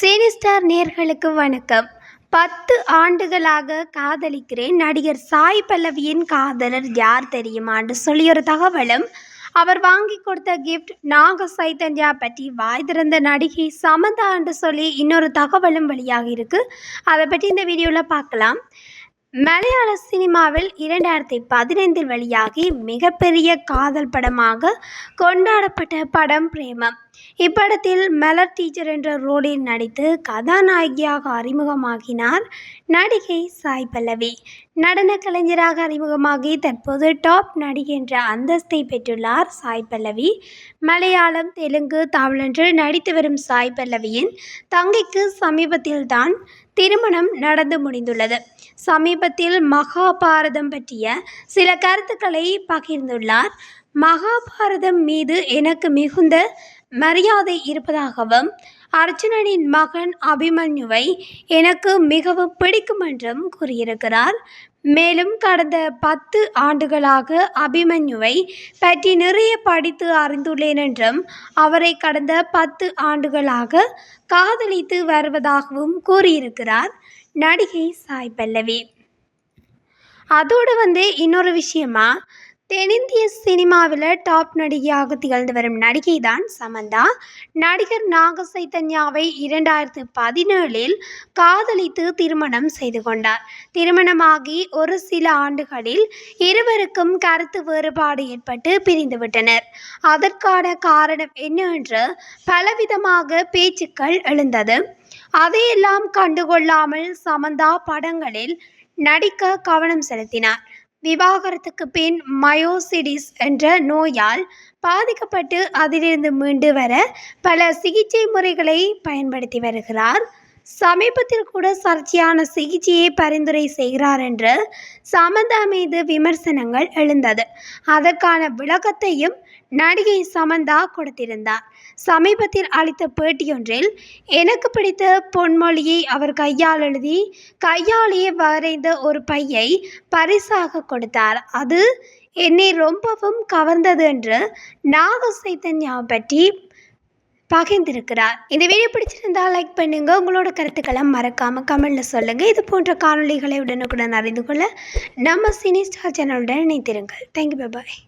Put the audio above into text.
சினிஸ்டார் நேர்களுக்கு வணக்கம். பத்து ஆண்டுகளாக காதலிக்கிறேன். நடிகர் சாய் பல்லவியின் காதலர் யார் தெரியுமான்னு சொல்லி ஒரு தகவலும் அவர் வாங்கி கொடுத்த கிஃப்ட் நாக சைத்தன்யா பற்றி வாய் திறந்த நடிகை சமந்தான்னு சொல்லி இன்னொரு தகவலும் வெளியாகி இருக்கு. அதை பற்றி இந்த வீடியோவில் பார்க்கலாம். மலையாள சினிமாவில் இரண்டாயிரத்தி பதினைந்தில் வெளியாகி மிகப்பெரிய காதல் படமாக கொண்டாடப்பட்ட படம் பிரேமம். இப்படத்தில் மெலர் டீச்சர் என்ற ரோலில் நடித்து கதாநாயகியாக அறிமுகமாகினார் நடிகை சாய் பல்லவி. நடன கலைஞராக அறிமுகமாகி தற்போது டாப் நடிகை என்ற அந்தஸ்தை பெற்றுள்ளார் சாய் பல்லவி. மலையாளம் தெலுங்கு தமிழென்று நடித்து வரும் சாய் பல்லவியின் தங்கைக்கு சமீபத்தில்தான் திருமணம் நடந்து முடிந்துள்ளது. சமீபத்தில் மகாபாரதம் பற்றிய சில கருத்துக்களை பகிர்ந்துள்ளார். மகாபாரதம் மீது எனக்கு மிகுந்த மரியாதை இருப்பதாகவும் அர்ஜுனனின் மகன் அபிமன்யுவை எனக்கு மிகவும் பிடிக்கும் என்றும் கூறியிருக்கிறார். மேலும் கடந்த பத்து ஆண்டுகளாக அபிமன்யுவை பற்றி நிறைய படித்து அறிந்துள்ளேன் என்றும் அவரை கடந்த பத்து ஆண்டுகளாக காதலித்து வருவதாகவும் கூறியிருக்கிறார் நடிகை சாய் பல்லவி. அதோடு வந்து இன்னொரு விஷயமா தென்னிந்திய சினிமாவில் டாப் நடிகையாக திகழ்ந்து வரும் நடிகை தான் சமந்தா. நடிகர் நாக சைத்தன்யாவை இரண்டாயிரத்து பதினேழில் காதலித்து திருமணம் செய்து கொண்டார். திருமணமாகி ஒரு சில ஆண்டுகளில் இருவருக்கும் கருத்து வேறுபாடு ஏற்பட்டு பிரிந்துவிட்டனர். அதற்கான காரணம் என்னவென்று பலவிதமாக பேச்சுக்கள் எழுந்தது. அதையெல்லாம் கண்டுகொள்ளாமல் சமந்தா படங்களில் நடிக்க கவனம் செலுத்தினார். விவாகரத்துக்கு பின் மயோசிடிஸ் என்ற நோயால் பாதிக்கப்பட்டு அதிலிருந்து மீண்டு வர பல சிகிச்சை முறைகளை பயன்படுத்தி வருகிறார். சமீபத்தில் கூட சர்ச்சையான சிகிச்சையை பரிந்துரை செய்கிறார் என்று சமந்தா மீது விமர்சனங்கள் எழுந்தது. அதற்கான விளக்கத்தையும் நடிகை சமந்தா கொடுத்திருந்தார். சமீபத்தில் அளித்த பேட்டியொன்றில் எனக்கு பிடித்த பொன்மொழியை அவர் கையால் எழுதி கையாலேயே வரைந்த ஒரு பையை பரிசாக கொடுத்தார். அது என்னை ரொம்பவும் கவர்ந்தது என்று நாக சைத்தன்யா பற்றி பகிர்ந்திருக்கிறார். இந்த வீடியோ பிடிச்சிருந்தா லைக் பண்ணுங்க. உங்களோட கருத்துக்களை மறக்காம கமெண்ட்ல சொல்லுங்க. இது போன்ற காணொளிகளை உடனுக்குடன் அறிந்து கொள்ள நம்ம சினி ஸ்டார் சேனலுடன் இணைத்திருங்கள் தேங்க்யூ பாய்